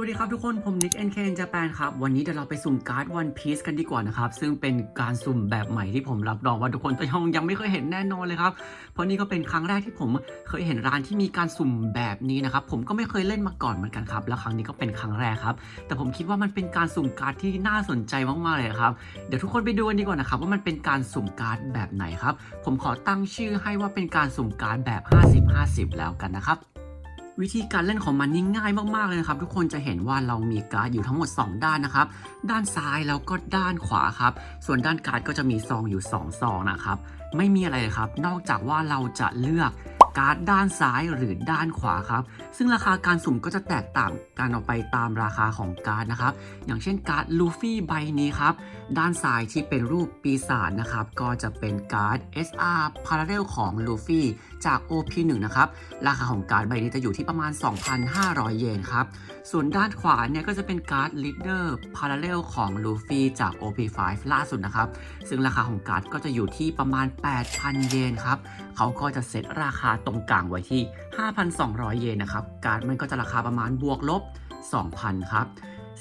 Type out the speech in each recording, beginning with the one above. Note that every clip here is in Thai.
วัสดีครับทุกคนผมนิก NK in Japan ครับ วันนี้เดี๋ยวเราไปสุ่มการ์ด One Piece กันดีกว่านะครับ ซึ่งเป็นการสุ่มแบบใหม่ที่ผมรับรองว่าทุกคนยังยังไม่เคยเห็นแน่นอนเลยครับ เพราะนี่ก็เป็นครั้งแรกที่ผมเคยเห็นร้านที่มีการสุ่มแบบนี้นะครับ ผมก็ไม่เคยเล่นมาก่อนเหมือนกันครับ แล้วครั้งนี้ก็เป็นครั้งแรกครับ แต่ผมคิดว่ามันเป็นการสุ่มการ์ดที่น่าสนใจมากๆเลยครับ เดี๋ยวทุกคนไปดูกันดีกว่านะครับว่ามันเป็นการสุ่มการ์ดแบบไหนครับ ผมขอตั้งชื่อให้ว่าเป็นการสุ่มการ์ดแบบ 50-50 แล้วกันนะครับ วิธีการเล่นของมันนี่ง่ายมากๆเลยนะครับ ทุกคนจะเห็นว่าเรามีการ์ดอยู่ทั้งหมด 2 ด้านนะครับ ด้านซ้ายแล้วก็ด้านขวาครับ ส่วนด้านการ์ดก็จะมีซองอยู่2ซองนะครับ ไม่มีอะไรเลยครับ นอกจากว่าเราจะเลือก การ์ดด้านซ้ายหรือด้านขวาครับ ซึ่งราคาการสุ่มก็จะแตกต่างกันออกไปตามราคาของการ์ดนะครับ อย่างเช่นการ์ดลูฟี่ใบนี้ครับ ด้านซ้ายที่เป็นรูปปีศาจนะครับ ก็จะเป็นการ์ด SR Parallel ของลูฟี่จาก OP1 นะครับ ราคาของการ์ดใบนี้จะอยู่ที่ประมาณ 2,500 เยนครับ ส่วนด้านขวาเนี่ยก็จะเป็นการ์ด Leader Parallel ของลูฟี่จาก OP5 ล่าสุดนะครับ ซึ่งราคาของการ์ดก็จะอยู่ที่ประมาณ 8,000 เยนครับ เขาก็จะเซตราคาตรงกลางไว้ที่ 5,200 เยนนะครับ การ์ดมันก็จะราคาประมาณบวกลบ 2,000 ครับ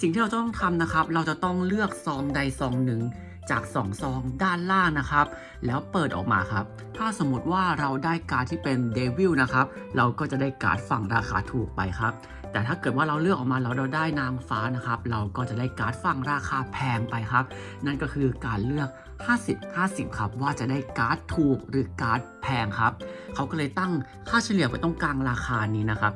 สิ่งที่เราต้องทำนะครับ เราจะต้องเลือกซองใดซองหนึ่งจาก2ซองด้านล่างนะครับ แล้วเปิดออกมาครับ ถ้าสมมติว่าเราได้การ์ดที่เป็นเดวิลนะครับ เราก็จะได้การ์ดฝั่งราคาถูกไปครับ แต่ถ้าเกิดว่าเราเลือกออกมาแล้วเราได้นางฟ้านะครับ เราก็จะได้การ์ดฝั่งราคาแพงไปครับ นั่นก็คือการเลือก 50-50 ครับ ว่าจะได้การ์ดถูกหรือการ์ดแพงครับ เขาก็เลยตั้งค่าเฉลี่ยไว้ตรงกลางราคานี้นะครับ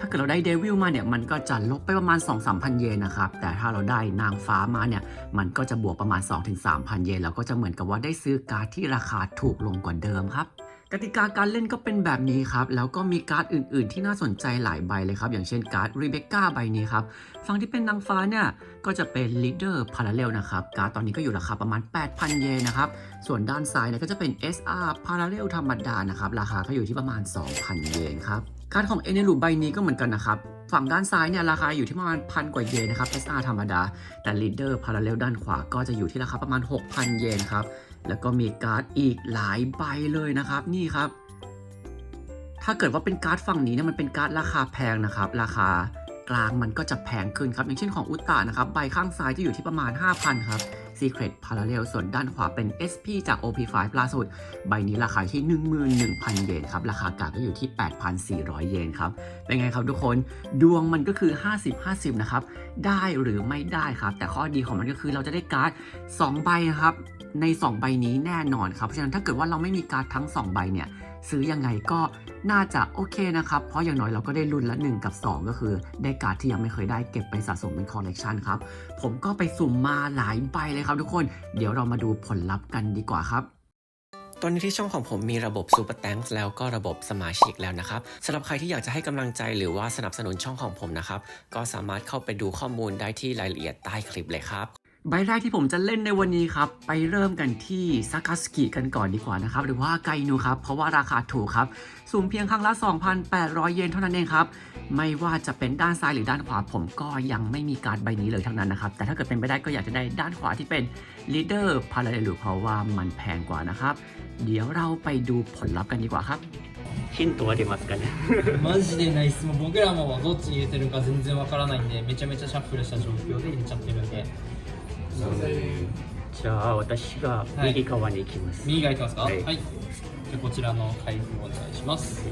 ถ้าเกิดเราได้เดวิลมาเนี่ยมันก็จะลบไปประมาณ 2-3,000 เยนนะครับ แต่ถ้าเราได้นางฟ้ามาเนี่ยมันก็จะบวกประมาณ 2-3,000 เยนแล้วก็จะเหมือนกับว่าได้ซื้อการ์ดที่ราคาถูกลงกว่าเดิมครับ กติกาการเล่นก็เป็นแบบนี้ครับ แล้วก็มีการ์ดอื่น ๆ ที่น่าสนใจหลายใบเลยครับ อย่างเช่นการ์ดรีเบคก้าใบนี้ครับ ฝั่งที่เป็นนางฟ้าเนี่ย ก็จะเป็น Leader Parallel นะครับ การ์ดตอนนี้ก็อยู่ราคาประมาณ 8,000 เยนนะครับ ส่วนด้านซ้ายเนี่ยก็จะเป็น SR Parallel ธรรมดานะครับ ราคาก็อยู่ที่ประมาณ 2,000 เยนครับ การ์ดของเอเนลูใบนี้ก็เหมือนกันนะครับฝั่งด้านซ้ายเนี่ยราคาอยู่ที่ประมาณพันกว่าเยนนะครับ SR ธรรมดา แต่ Leader Parallel ด้านขวาก็จะอยู่ที่ราคาประมาณ 6,000 เยนครับ แล้วก็มีการ์ดอีกหลายใบเลยนะครับนี่ครับ ถ้าเกิดว่าเป็นการ์ดฝั่งนี้เนี่ยมันเป็นการ์ดราคาแพงนะครับ ราคากลางมันก็จะแพงขึ้นครับ อย่างเช่นของอุตตานะครับ ใบข้างซ้ายจะอยู่ที่ประมาณ 5,000 ครับ Secret Parallel ส่วนด้านขวาเป็น SP จาก OP5 ล่าสุด ใบนี้ราคาที่ 11,000 เยนครับ ราคากลางก็อยู่ที่ 8,400 เยนครับ เป็นไงครับทุกคนดวงมันก็คือ 50-50 นะครับ ได้หรือไม่ได้ครับ แต่ข้อดีของมันก็คือเราจะได้การ์ด 2 ใบนะครับ ใน 2 ใบนี้แน่นอนครับเพราะฉะนั้นถ้าเกิดว่าเราไม่มีการ์ดทั้ง 2 ใบเนี่ยซื้อยังไงก็น่าจะโอเคนะครับ เพราะอย่างน้อยเราก็ได้ลุ้นละ 1 กับ 2 ก็คือ ได้การ์ดที่ยังไม่เคยได้เก็บไปสะสมเป็นคอลเลกชันครับ ผมก็ไปสุ่มมาหลายใบเลยครับทุกคน เดี๋ยวเรามาดูผลลัพธ์กันดีกว่าครับตอนนี้ที่ช่องของผมมีระบบ Super Thanks แล้วก็ระบบสมาชิกแล้วนะครับสำหรับใครที่อยากจะให้กำลังใจหรือว่าสนับสนุนช่องของผมนะครับ ก็สามารถเข้าไปดูข้อมูลได้ที่รายละเอียดใต้คลิปเลยครับ ใบแรกที่ผมจะเล่นในวันนี้ครับ ไปเริ่มกันที่ซากาสกิกันก่อนดีกว่านะครับ หรือว่าไกนูครับ เพราะว่าราคาถูกครับสูงเพียงครั้งละ 2,800 เยนเท่านั้นเองครับ ไม่ว่าจะเป็นด้านซ้ายหรือด้านขวาผมก็ยังไม่มีการดใบนี้เลยทั้งนั้นนะครับ แต่ถ้าเกิดเป็นไปได้ก็อยากจะได้ด้านขวาที่เป็น Leader Parallel เพราะว่ามันแพงกว่านะครับ เดี๋ยวเราไปดูผลลัพธ์กันดีกว่าครับヒントは出ますかねマジでないっすもう僕らもどっちに入れてるか全然わからないんでめちゃめちゃシャッフルした状況で入れちゃってるんで じゃあ私が右側に行きます、右側いきますか？ははい。い、じゃあこちらの開封お願いします。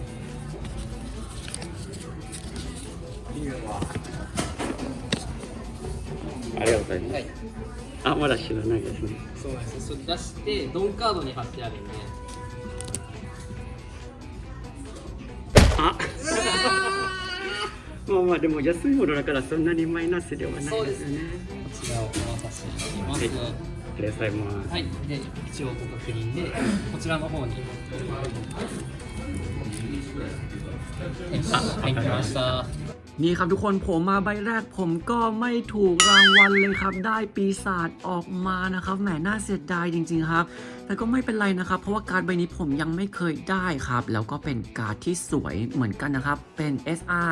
ありがとうございます、はい。あまだ知らないですね。そうなんです。それ出してドンカードに貼ってあるんで。あ。まあまあでも安いものだからそんなにマイナスではないそうですすでよね。こちらをますはいありがとうございます、はい、で一応ご確認でこちらの方にあはい来ました นี่ครับทุกคนผมมาใบแรกผมก็ไม่ถูกรางวัลเลยครับ ได้ปีศาจออกมานะครับแหมน่าเสียดายจริงๆครับ แต่ก็ไม่เป็นไรนะครับ เพราะว่าการ์ดใบนี้ผมยังไม่เคยได้ครับ แล้วก็เป็นการ์ดที่สวยเหมือนกันนะครับ เป็น SR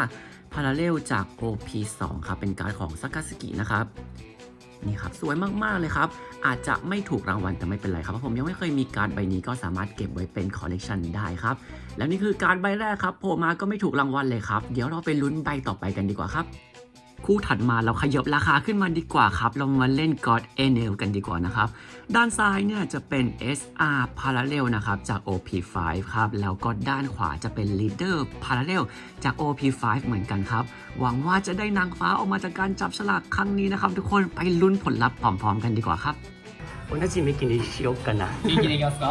Parallel จาก OP2 ครับ เป็นการ์ดของซากาสกินะครับ นี่ครับสวยมากๆเลยครับ อาจจะไม่ถูกรางวัลแต่ไม่เป็นไรครับเพราะผมยังไม่เคยมีการใบนี้ก็สามารถเก็บไว้เป็นคอลเลกชันได้ครับ แล้วนี่คือการใบแรกครับโผล่มาก็ไม่ถูกรางวัลเลยครับ เดี๋ยวเราไปลุ้นใบต่อไปกันดีกว่าครับ คู่ถัดมาเราขยับราคาขึ้นมาดีกว่าครับ เรามาเล่น God a n e l กันดีกว่านะครับ ด้านซ้ายเนี่ยจะเป็น SR Parallel นะครับ จาก OP5 ครับ แล้วก็ด้านขวาจะเป็น Leader Parallel จาก OP5 เหมือนกันครับ หวังว่าจะได้นางฟ้าออกมาจากการจับฉลากครั้งนี้นะครับ ทุกคนไปลุ้นผลลัพธ์พร้อมๆ กันดีกว่าครับ同じ向きにしようかな元気でいきますか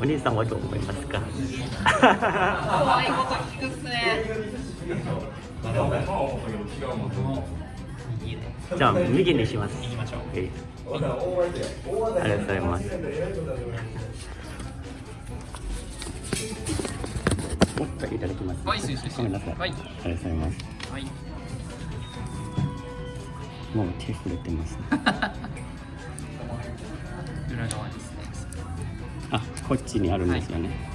お兄さんはどう思いますか怖いこと聞くっすね僕も右で じゃあ右にします。行きましょうはいありがとうございます。もっといただきます。はい、失礼しますごめんなさい。はい、ありがとうございます。はい、もう手触れてますね。裏側ですね。あこっちにあるんですよね、はい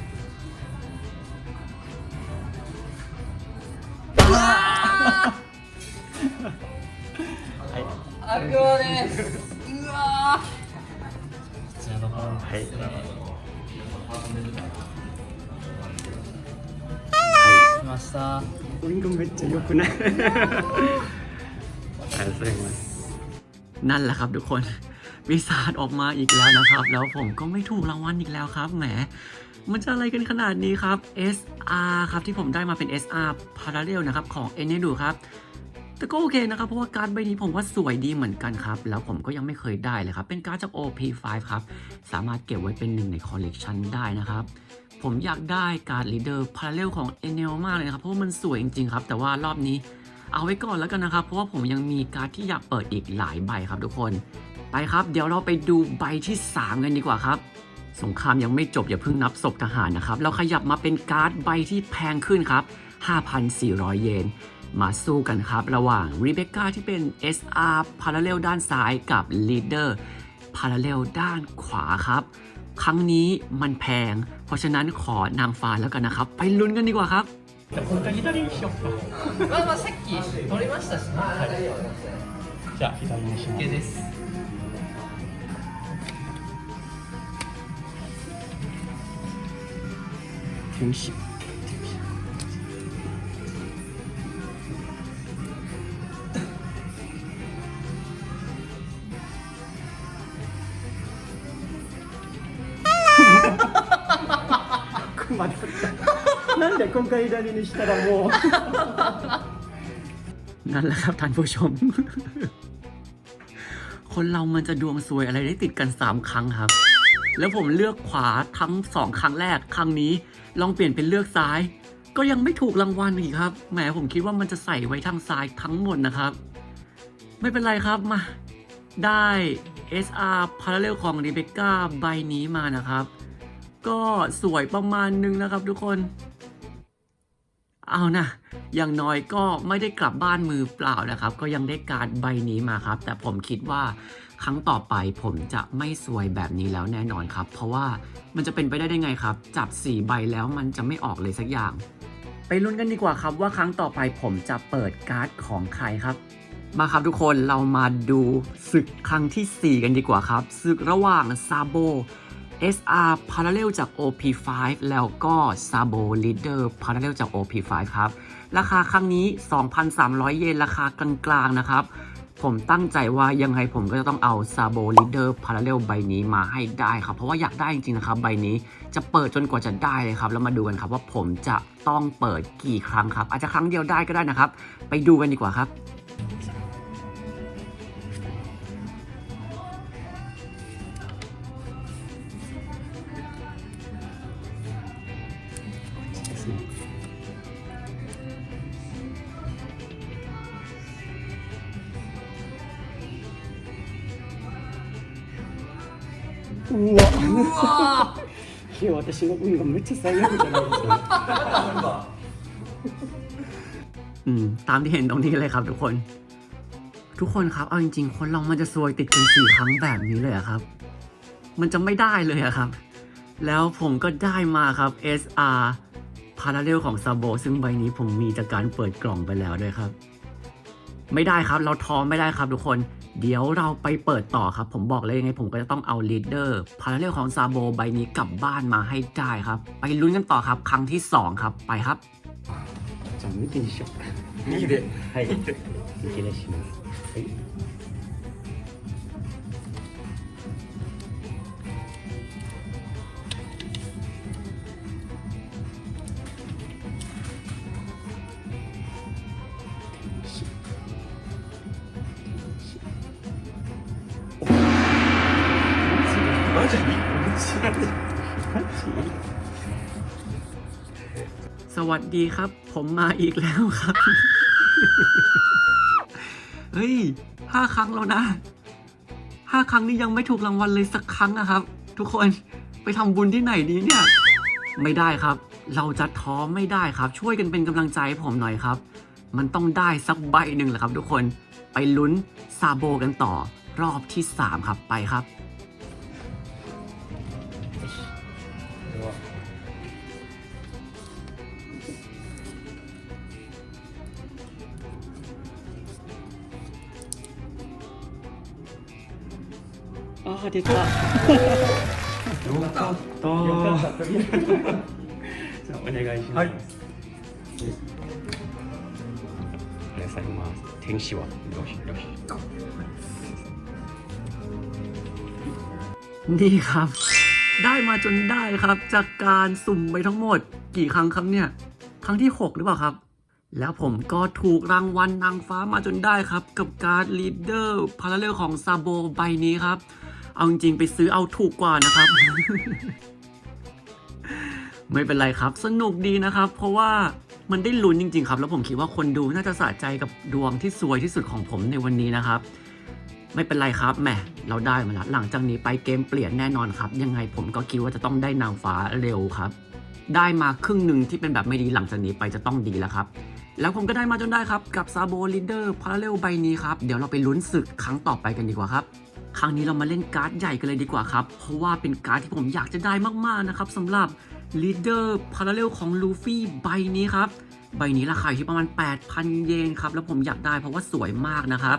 来ましたいウイングめっちゃ良くないありがとうございますนั่นแหละครับทุกคนวิสาดออกมาอีกแล้วนะครับ แล้วผมก็ไม่ถูกรางวัลอีกแล้วครับแหมมันจะอะไรกันขนาดนี้ครับ SR ครับที่ผมได้มาเป็น SR Parallel นะครับของ e n e d u ครับ แต่ก็โอเคนะครับ เพราะว่าการใบนี้ผมว่าสวยดีเหมือนกันครับ แล้วผมก็ยังไม่เคยได้เลยครับ เป็นการจาก OP5 ครับ สามารถเก็บไว้เป็นหนึ่งในคอลเลกชันได้นะครับ ผมอยากได้การ์ด Leader Parallel ของ e n e l มากเลยนะครับ เพราะว่ามันสวยจริงๆครับ แต่ว่ารอบนี้เอาไว้ก่อนแล้วกันนะครับ เพราะว่าผมยังมีการ์ดที่อยากเปิดอีกหลายใบครับทุกคน ไปครับ เดี๋ยวเราไปดูใบที่ 3 กันดีกว่าครับ สงครามยังไม่จบอย่าเพิ่งนับศพทหารนะครับ เราขยับมาเป็นการ์ดใบที่แพงขึ้นครับ 5,400 เยน มาสู้กันครับ ระหว่าง Rebecca ที่เป็น SR Parallel ด้านซ้ายกับ Leader Parallel ด้านขวาครับ ครั้งนี้มันแพง เพราะฉะนั้นขอนางฟ้าแล้วกันนะครับ ไปลุ้นกันดีกว่าครับ 本当に左にしようかまあまあさっき取りましたしねはいじゃあ左にし OK です天使 熊だったなんで今回左にしたらもうนั่นแหละครับท่านผู้ชม คนเรามันจะดวงซวยอะไรได้ติดกัน 3 ครั้งครับ แล้วผมเลือกขวาทั้ง 2 ครั้งแรก ครั้งนี้ลองเปลี่ยนเป็นเลือกซ้าย ก็ยังไม่ถูกรางวัลอีกครับ แหมผมคิดว่ามันจะใส่ไว้ทางซ้ายทั้งหมดนะครับ ไม่เป็นไรครับมา ได้ SR Parallel ของ Rebecca ใบนี้มานะครับ ก็สวยประมาณนึงนะครับทุกคน เอานะอย่างน้อยก็ไม่ได้กลับบ้านมือเปล่านะครับ ก็ยังได้การ์ดใบนี้มาครับ แต่ผมคิดว่าครั้งต่อไปผมจะไม่สวยแบบนี้แล้วแน่นอนครับ เพราะว่ามันจะเป็นไปได้ได้ไงครับ จับ 4 ใบแล้วมันจะไม่ออกเลยสักอย่าง ไปลุ้นกันดีกว่าครับว่าครั้งต่อไปผมจะเปิดการ์ดของใครครับ มาครับทุกคนเรามาดูศึกครั้งทีสี่4 กันดีกว่าครับศึกระหว่างซาโบ SR Parallel จาก OP5 แล้วก็ Sabo Leader Parallel จาก OP5 ครับ ราคาครั้งนี้ 2,300 เยน ราคากลางๆ นะครับ ผมตั้งใจว่ายังไงผมก็จะต้องเอา Sabo Leader Parallel ใบนี้มาให้ได้ครับ เพราะว่าอยากได้จริงๆ นะครับ ใบนี้จะเปิดจนกว่าจะได้เลยครับ แล้วมาดูกันครับว่าผมจะต้องเปิดกี่ครั้งครับ อาจจะครั้งเดียวได้ก็ได้นะครับ ไปดูกันดีกว่าครับ うわいや私の運がめっちゃ最悪じゃないですかอืมตามที่เห็นตรงนี้เลยครับทุกคน ทุกคนครับเอาจริงๆ คนเรามันจะซวยติดกันสี่ครั้งแบบนี้เลยเหรอครับ มันจะไม่ได้เลยอะครับ แล้วผมก็ได้มาครับ SR Parallel ของ s a b o ซึ่งใบนี้ผมมีจากการเปิดกล่องไปแล้วด้วยครับ ไม่ได้ครับ เราท้อไม่ได้ครับทุกคน เดี๋ยวเราไปเปิดต่อครับ ผมบอกเลยยังไงผมก็จะต้องเอา Leader Parallel ของ s a b o ใบนี้กลับบ้านมาให้ได้ครับ ไปลุ้นกันต่อครับ ครั้งที่ 2 ครับ ไปครับจะไม่ดีชก 2ではい。いきなします。はい。 สวัสดีครับ ผมมาอีกแล้วครับ เฮ้ยห้าครั้งแล้วนะห้าครั้งนี้ยังไม่ถูกรางวัลเลยสักครั้งอะครับ ทุกคนไปทำบุญที่ไหนดีเนี่ย ไม่ได้ครับ เราจะท้อไม่ได้ครับ ช่วยกันเป็นกำลังใจให้ผมหน่อยครับ มันต้องได้สักใบหนึ่งแหละครับ ทุกคนไปลุ้นซาโบกันต่อรอบที่ 3 ครับไปครับ 됐 다. 욕했 다. 자, 오네가이 시. 하 이. 네, 사이마 탱시와 역시 역 시. นี่ครับ ได้มาจนได้ครับ จากการสุ่มไปทั้งหมด กี่ครั้งครับเนี่ย ครั้งที่ 6 หรือเปล่าครับ แล้วผมก็ถูกรางวัลนางฟ้ามาจนได้ครับ กับการลีดเดอร์พาราเลลของซาโบใบนี้ครับ เอาจริงๆไปซื้อเอาถูกกว่านะครับ ไม่เป็นไรครับ สนุกดีนะครับ เพราะว่ามันได้ลุ้นจริง ๆ ครับ แล้วผมคิดว่าคนดูน่าจะสะใจกับดวงที่สวยที่สุดของผมในวันนี้นะครับ ไม่เป็นไรครับแหมเราได้มาแล้วหลังจากนี้ไปเกมเปลี่ยนแน่นอนครับ ยังไงผมก็คิดว่าจะต้องได้นางฟ้าเร็วครับ ได้มาครึ่งหนึ่งที่เป็นแบบไม่ดีหลังจากนี้ไปจะต้องดีแล้วครับแล้วผมก็ได้มาจนได้ครับ กับซาโบลิเดอร์พาราเรลใบนี้ครับ เดี๋ยวเราไปลุ้นศึกครั้งต่อไปกันดีกว่าครับ ครั้งนี้เรามาเล่นการ์ดใหญ่กันเลยดีกว่าครับ เพราะว่าเป็นการ์ดที่ผมอยากจะได้มากๆนะครับสำหรับลีดเดอร์พาราเรลของลูฟี่ใบนี้ครับ ใบนี้ราคาอยู่ที่ประมาณ 8,000 เยนครับ แล้วผมอยากได้เพราะว่าสวยมากนะครับ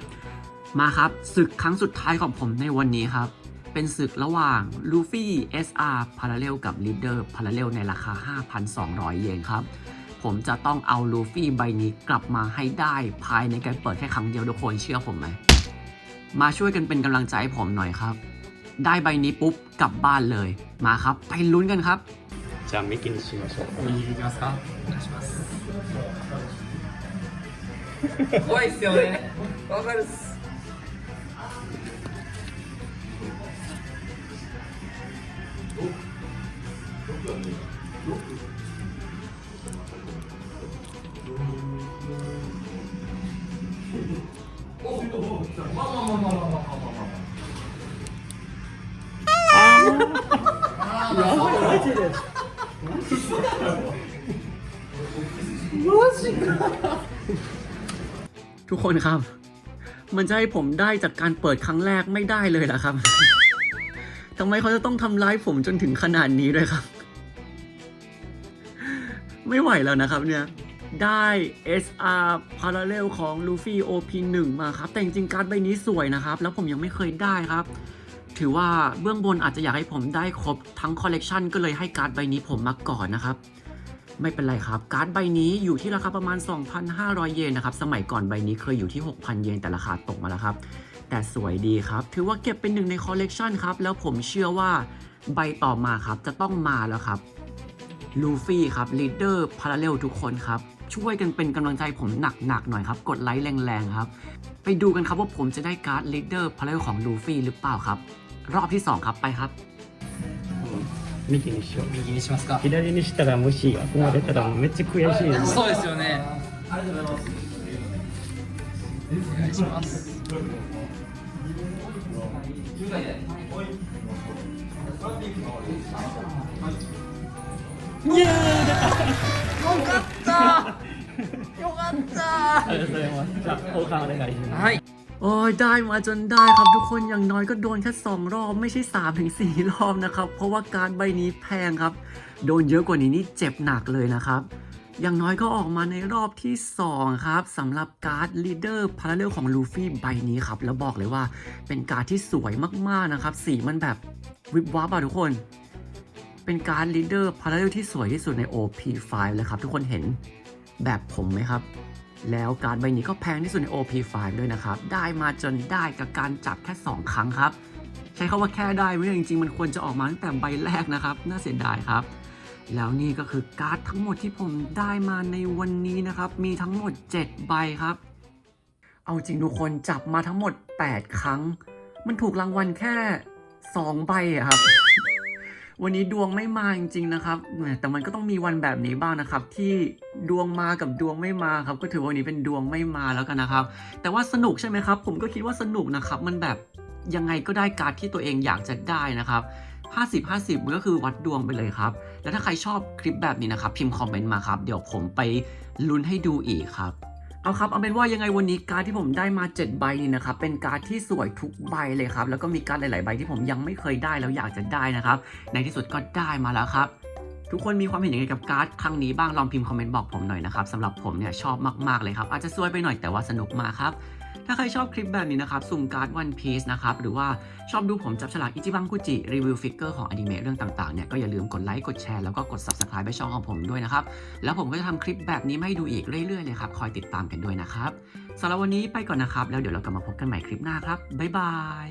มาครับศึกครั้งสุดท้ายของผมในวันนี้ครับ เป็นศึกระหว่างลูฟี่ SR Parallel กับ Leader Parallel ในราคา 5,200 เยนครับผมจะต้องเอาลูฟี่ใบนี้กลับมาให้ได้ภายในการเปิดแค่ครั้งเดียวทุกคนเชื่อผมไหม มาช่วยกันเป็นกำลังใจให้ผมหน่อยครับ ได้ใบนี้ปุ๊บกลับบ้านเลย มาครับ ไปลุ้นกันครับ じゃあ右にしましょう。右でいきますかお願いします怖いっすよねわかるっす ทุกคนครับ มันจะให้ผมได้จากการเปิดครั้งแรกไม่ได้เลยล่ะครับทำไมเขาจะต้องทำร้ายผมจนถึงขนาดนี้ด้วยครับ ไม่ไหวแล้วนะครับเนี่ย ได้ SR Parallel ของ Luffy OP1 มาครับ แต่จริงๆการ์ดใบนี้สวยนะครับ แล้วผมยังไม่เคยได้ครับ ถือว่าเบื้องบนอาจจะอยากให้ผมได้ครบทั้งคอลเลกชันก็เลยให้การ์ดใบนี้ผมมาก่อนนะครับ ไม่เป็นไรครับ การ์ดใบนี้อยู่ที่ราคาประมาณ 2,500 เยนนะครับ สมัยก่อนใบนี้เคยอยู่ที่ 6,000 เยนแต่ราคาตกมาแล้วครับ แต่สวยดีครับ ถือว่าเก็บเป็นหนึ่งในคอลเลกชันครับ แล้วผมเชื่อว่าใบต่อมาครับ จะต้องมาแล้วครับ ลูฟี่ครับลีดเดอร์พาราเรลทุกคนครับ ช่วยกันเป็นกำลังใจผมหนักๆหน่อยครับ กดไลค์แรงๆครับ ไปดูกันครับว่าผมจะได้การ์ดลีดเดอร์พาราเรลของลูฟี่หรือเปล่าครับ รอบที่ 2 ครับไปครับ 右にしよう。右にしますか左にしたらもしここまで出たらめっちゃ悔しいです。そうですよねお願いしますありがとうございます。じゃあ交換お願いします。はい โอ้ยได้มาจนได้ครับทุกคนอย่างน้อยก็โดนแค่2รอบไม่ใช่3ถึง4รอบนะครับ เพราะว่าการใบนี้แพงครับ โดนเยอะกว่านี้นี่เจ็บหนักเลยนะครับ อย่างน้อยก็ออกมาในรอบที่ 2 ครับสำหรับการ์ดลีดเดอร์พาราเรลของลูฟี่ใบนี้ครับ แล้วบอกเลยว่าเป็นการ์ดที่สวยมากๆนะครับ สีมันแบบวิบวับอะทุกคน เป็นการ์ดลีดเดอร์พาราเรลที่สวยที่สุดใน OP5 เลยครับ ทุกคนเห็นแบบผมไหมครับ แล้วการใบนี้ก็แพงที่สุดใน OP5 ด้วยนะครับ ได้มาจนได้กับการจับแค่ 2 ครั้งครับ ใช้คาว่าแค่ได้ไม่ได้จริงๆ มันควรจะออกมาตั้งแต่ใบแรกนะครับ น่าเสียดายครับ แล้วนี่ก็คือการ์ดทั้งหมดที่ผมได้มาในวันนี้นะครับ มีทั้งหมด 7 ใบครับ เอาจริงทุกคนจับมาทั้งหมด 8 ครั้ง มันถูกรางวัลแค่ 2 ใบอะครับ วันนี้ดวงไม่มาจริงๆนะครับ แต่มันก็ต้องมีวันแบบนี้บ้างนะครับ ที่ดวงมากับดวงไม่มาครับ ก็ถือว่าวันนี้เป็นดวงไม่มาแล้วกันนะครับ แต่ว่าสนุกใช่ไหมครับ ผมก็คิดว่าสนุกนะครับ มันแบบยังไงก็ได้การดที่ตัวเองอยากจะได้นะครับ50 50มันก็คือวัดดวงไปเลยครับ แล้วถ้าใครชอบคลิปแบบนี้นะครับ พิมพ์คอมเมนต์มาครับ เดี๋ยวผมไปลุ้นให้ดูอีกครับ เอาครับ เอาเป็นว่ายังไงวันนี้การดที่ผมได้มา 7 ใบนี่นะครับ เป็นการดที่สวยทุกใบเลยครับ แล้วก็มีการดหลาย ๆ ใบที่ผมยังไม่เคยได้แล้วอยากจะได้นะครับ ในที่สุดก็ได้มาแล้วครับ ทุกคนมีความเห็นยังไงกับการ์ดครั้งนี้บ้าง ลองพิมพ์คอมเมนต์บอกผมหน่อยนะครับสำหรับผมเนี่ยชอบมาก ๆ เลยครับ อาจจะซวยไปหน่อยแต่ว่าสนุกมากครับ ถ้าใครชอบคลิปแบบนี้นะครับสุ่มการ์ดวันพีซนะครับหรือว่าชอบดูผมจับฉลากอิจิบังกุจิรีวิวฟิกเกอร์ของอนิเมะเรื่องต่างๆเนี่ยก็อย่าลืมกดไลค์กดแชร์แล้วก็กด subscribe ไปช่องของผมด้วยนะครับแล้วผมก็จะทำคลิปแบบนี้ให้ดูอีกเรื่อยๆเลยครับคอยติดตามกันด้วยนะครับสำหรับวันนี้ไปก่อนนะครับ แล้วเดี๋ยวเรากลับมาพบกันใหม่คลิปหน้าครับบ๊ายบาย